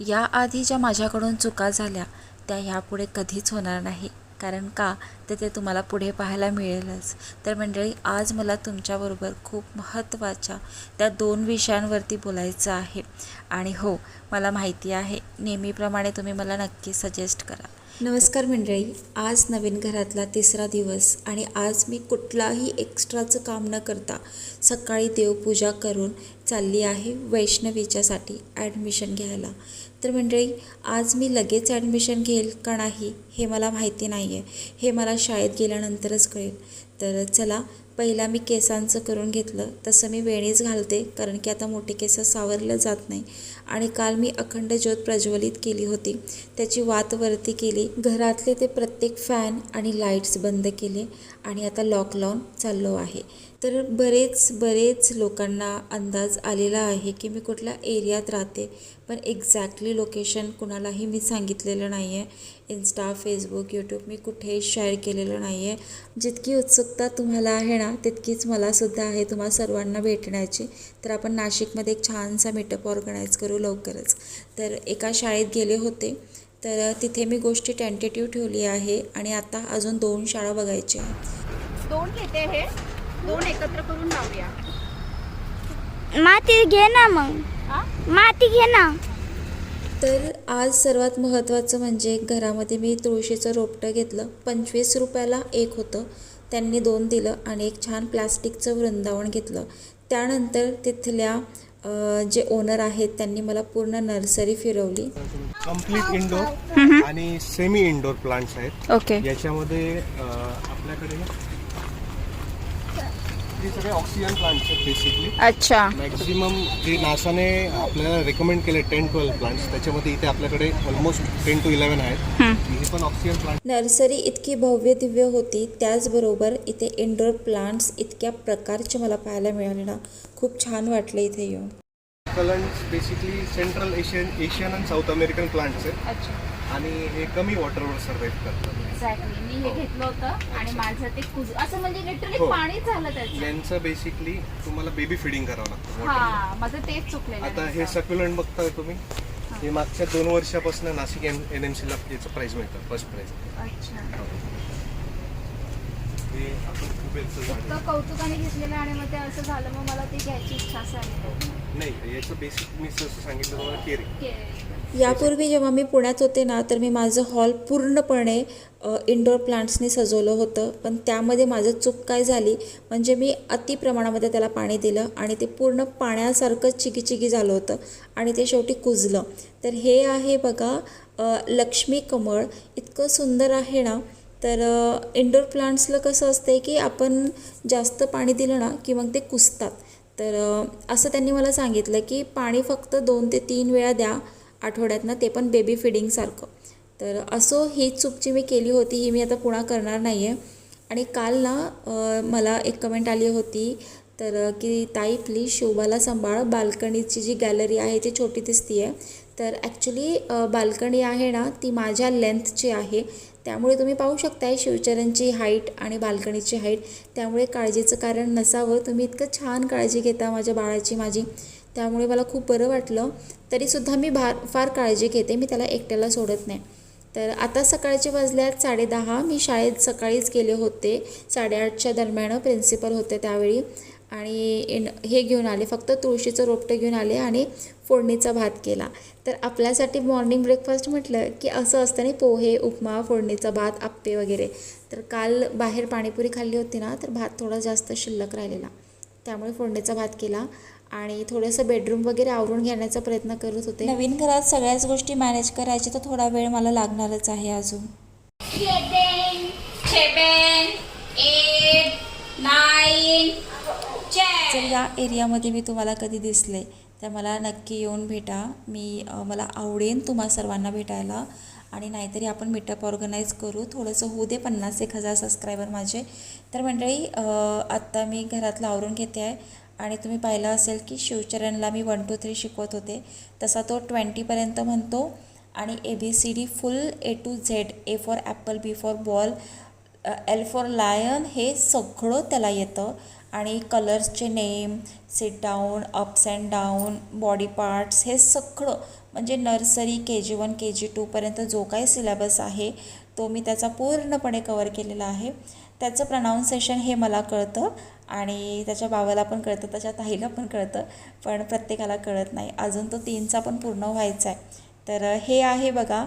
याआधी ज्या माझ्याकडून चुका झाल्या त्या ह्यापुढे कधीच होणार नाही. कारण का? तर ते तुम्हाला पुढे पाहायला मिळेलच. तर मंडळी आज मला तुमच्याबरोबर खूप महत्त्वाच्या त्या दोन विषयांवरती बोलायचं आहे. आणि हो मला माहिती आहे नेहमीप्रमाणे तुम्ही मला नक्की सजेस्ट करा. नमस्कार मंडळी आज नवीन घरातला तिसरा दिवस आणि आज मी कुठलाही एक्स्ट्राचं काम न करता सकाळी देवपूजा करून चालली आहे वैष्णवीच्यासाठी ॲडमिशन घ्यायला. तर मंडळी आज मी लगेच ॲडमिशन घेईल का नाही हे मला माहिती नाही आहे हे मला शाळेत गेल्यानंतरच कळेल. तर चला पहिला मी केसांचं करून घेतलं. तसं मी वेणीच घालते कारण की आता मोठे केस सावरलं जात नाही. आणि काल मी अखंड ज्योत प्रज्वलित केली होती. त्याची वात वरती केली. घरातले ते प्रत्येक फॅन आणि लाईट्स बंद केले आणि आता लॉक लावून चाललो आहे. तर बरेच बरेच लोकांना अंदाज आलेला आहे की मी कुठल्या एरियात राहते पण एक्झॅक्टली लोकेशन कुणालाही मी सांगितलेलं नाही आहे इन्स्टा फेसबुक यूट्यूब मी कुठेही शेअर केलेलं नाही आहे जितकी उत्सुकता तुम्हाला आहे ना तितकीच मलासुद्धा आहे तुम्हा सर्वांना भेटण्याची. तर आपण नाशिकमध्ये एक छानसा मीटअप ऑर्गनाईज करू लवकरच. तर एका शाळेत गेले होते तर तिथे मी गोष्टी टेंटेटिव्ह ठेवली आहे आणि आता अजून दोन शाळा बघायच्या आहेत. दोन घेते हे. दोन एकत्र करून लावूया माती घे ना मग? माती घे ना. तर आज सर्वात महत्त्वाचं म्हणजे घरामध्ये मी तुळशीचं रोपटं घेतलं. पंचवीस रुपयाला एक होतं. त्यांनी दोन दिलं आणि एक छान प्लास्टिकचं वृंदावन घेतलं. त्यानंतर तिथल्या जे ओनर आहेत त्यांनी मला पूर्ण नर्सरी फिरवली. कंप्लीट इंडोर आणि सेमी इंडोर प्लांट्स आहेत. ओके याच्यामध्ये आपल्याकडे हे सगळे ऑक्सिजन प्लांट्स आहेत बेसिकली अच्छा. मॅक्झिमम जे नासाने आपल्याला रेकमेंड केले टेन ट्वेल्व प्लांट्स त्याच्यामध्ये इथे आपल्याकडे ऑलमोस्ट टेन टू इलेवन आहेत. हे पण ऑक्सिजन प्लांट नर्सरी इतकी भव्य दिव्य होती त्याचबरोबर इथे इंडोर प्लांट्स इतक्या प्रकारचे मला पाहायला मिळाले ना. खूप छान वाटलं इथे येऊन. कलंट्स बेसिकली सेंट्रल एशियन एशियन आणि साऊथ अमेरिकन प्लांट्स आहेत. अच्छा. आणि हे कमी वॉटरवर सर्वाईव्ह करतात. एक्झॅक्टली मी हे घेतलं होतं आणि माझं ते कुज असं म्हणजे लिटरली हो. पाणीच झालं त्याचं. यांचं बेसिकली तुम्हाला बेबी फिडिंग करावं लागतं water. हा माझं तेच चुकलेलं आता हे त्याचं. सक्युलंट बघताय तुम्ही. हे. मागच्या दोन वर्षापासून नाशिक एन एन एम सीला याचं प्राईज मिळतं फर्स्ट प्राईज अच्छा. हे. आपण कुबेरचं झाड तर कौतुकाने घेतलेलं आणि मग ते असं झालं मग मला ते घ्यायची इच्छा झाली आहे. नाही याचं बेसिक मी जसं सांगितलं तुम्हाला यापूर्वी जेव्हा मी पुण्यात होते ना तर मी माझं हॉल पूर्णपणे इंडोर प्लांट्सनी सजवलं होतं. पण त्यामध्ये माझं चूक काय झाली? म्हणजे मी अति प्रमाणामध्ये त्याला पाणी दिलं आणि ते पूर्ण पाण्यासारखं चिकी झालं होतं आणि ते शेवटी कुजलं. तर हे आहे बघा लक्ष्मी कमळ. इतकं सुंदर आहे ना तर इंडोर प्लांट्सला कसं असतं की आपण जास्त पाणी दिलं ना की मग ते कुजतात. तर असं त्यांनी मला सांगितलं की पाणी फक्त दोन ते तीन वेळा द्या आठवड्यातनं ते पण बेबी फिडिंगसारखं तर असो ही चूक जी मी केली होती ही मी आता पुन्हा करणार नाही आहे आणि काल ना मला एक कमेंट आली होती तर की ताई प्लीज शोभाला सांभाळ बाल्कनीची जी गॅलरी आहे ती छोटी दिसती आहे तर ॲक्च्युली बाल्कनी आहे ना ती माझ्या लेंथची आहे. त्यामुळे तुम्ही पाहू शकताय शिवचरणची हाईट आणि बाल्कनीची हाईट त्यामुळे काळजीचं कारण नसावं. तुम्ही इतकं छान काळजी घेता माझ्या बाळाची माझी. त्यामुळे मला खूप बरं वाटलं. तरीसुद्धा मी भार फार काळजी घेते. मी त्याला एकट्याला सोडत नाही. तर आता सकाळचे वाजल्यात साडेदहा मी शाळेत सकाळीच गेले होते. साडेआठच्या दरम्यान प्रिन्सिपल होते त्यावेळी. आणि इन हे घेऊन आले. फक्त तुळशीचं रोपटं घेऊन आले आणि फोडणीचा भात केला. तर आपल्यासाठी मॉर्निंग ब्रेकफास्ट म्हटलं की असं असतं नाही पोहे उपमा फोडणीचा भात आप्पे वगैरे. तर काल बाहेर पाणीपुरी खाल्ली होती ना तर भात थोडा जास्त शिल्लक राहिलेला. त्यामुळे फोडणीचा भात केला आणि थोडंसं बेडरूम वगैरे आवरून घेण्याचा प्रयत्न करत होते. नवीन घरात सगळ्याच गोष्टी मॅनेज करायची तर थोडा वेळ मला लागणारच आहे अजून. सेवन सेवन एट नाईन जर या एरियामध्ये मी तुम्हाला कधी दिसले तर मला नक्की येऊन भेटा. मी मला आवडेन तुम्हा सर्वांना भेटायला. आणि नाहीतरी आपण मीटअप ऑर्गनाईज करू. थोडंसं होऊ दे पन्नास एक हजार सबस्क्रायबर माझे. तर मंडळी आत्ता मी घरातलं आवरून घेते आहे. आणि तुम्ही पाहिलं असेल की शिवचरणला मी वन टू थ्री शिकवत होते. तसा तो ट्वेंटीपर्यंत म्हणतो. आणि A B C D full A to Z A for apple B for ball L for lion हे सगळं त्याला येतं. आणि कलर्सचे name sit down ups and down body parts हे सगळं म्हणजे नर्सरी के जी वन के जी टूपर्यंत जो काही सिलेबस आहे तो मी त्याचा पूर्णपणे कवर केलेला आहे. त्याचं प्रनाऊन्सेशन हे मला कळतं आणि त्याच्या बाबाला पण कळतं त्याच्या ताईला पण कळतं पण प्रत्येकाला कळत नाही. अजून तो तीनचा पण पूर्ण व्हायचा आहे तर हे आहे बघा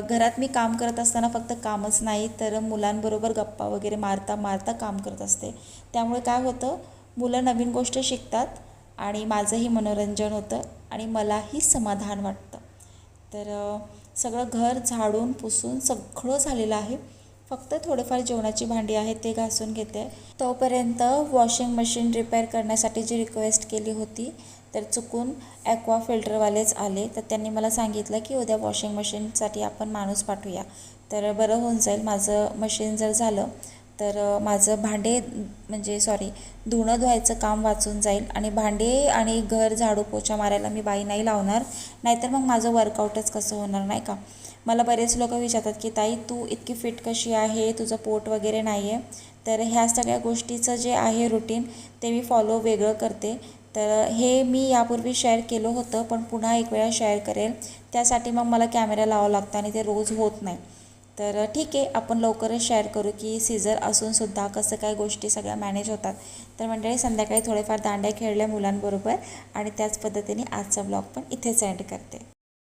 घरात मी काम करत असताना फक्त कामच नाही तर मुलांबरोबर गप्पा वगैरे मारता मारता काम करत असते. त्यामुळे काय होतं मुलं नवीन गोष्ट शिकतात आणि माझंही मनोरंजन होतं आणि मलाही समाधान वाटतं. तर सगळं घर झाडून पुसून सगळं झालेलं आहे. फक्त थोडेफार जेवणाची भांडी आहेत ते घासून घेते. तोपर्यंत वॉशिंग मशीन रिपेअर करण्यासाठी जी रिक्वेस्ट केली होती तर चुकून ॲक्वा फिल्टरवालेच आले. तर त्यांनी मला सांगितलं की उद्या वॉशिंग मशीनसाठी आपण माणूस पाठवूया. तर बरं होऊन जाईल. माझं मशीन जर झालं तर माझं भांडे म्हणजे सॉरी धुणं धुवायचं काम वाचून जाईल. आणि भांडे आणि घर झाडू पोछा मारायला मी बाई नाही लावणार. नाहीतर मग माझं वर्कआउटच कसं होणार नाही का? मला बरेच लोक विचारतात की ताई तू इतकी फिट कशी आहे? तुझं पोट वगैरे नाही आहे तर ह्या सगळ्या गोष्टीचं जे आहे रुटीन ते मी फॉलो वेगळं करते. तर हे मी यापूर्वी शेअर केलं होतं पण पुन्हा एक वेळा शेअर करेल. त्यासाठी मग मला कॅमेरा लावावा लागतं आणि ते रोज होत नाही. तर ठीक आहे आपण लवकरच शेअर करू की सीझर असूनसुद्धा कसं काय गोष्टी सगळ्या मॅनेज होतात. तर मंडळी संध्याकाळी थोडेफार दांड्या खेळल्या मुलांबरोबर आणि त्याच पद्धतीने आजचा ब्लॉग पण इथेच एंड करते.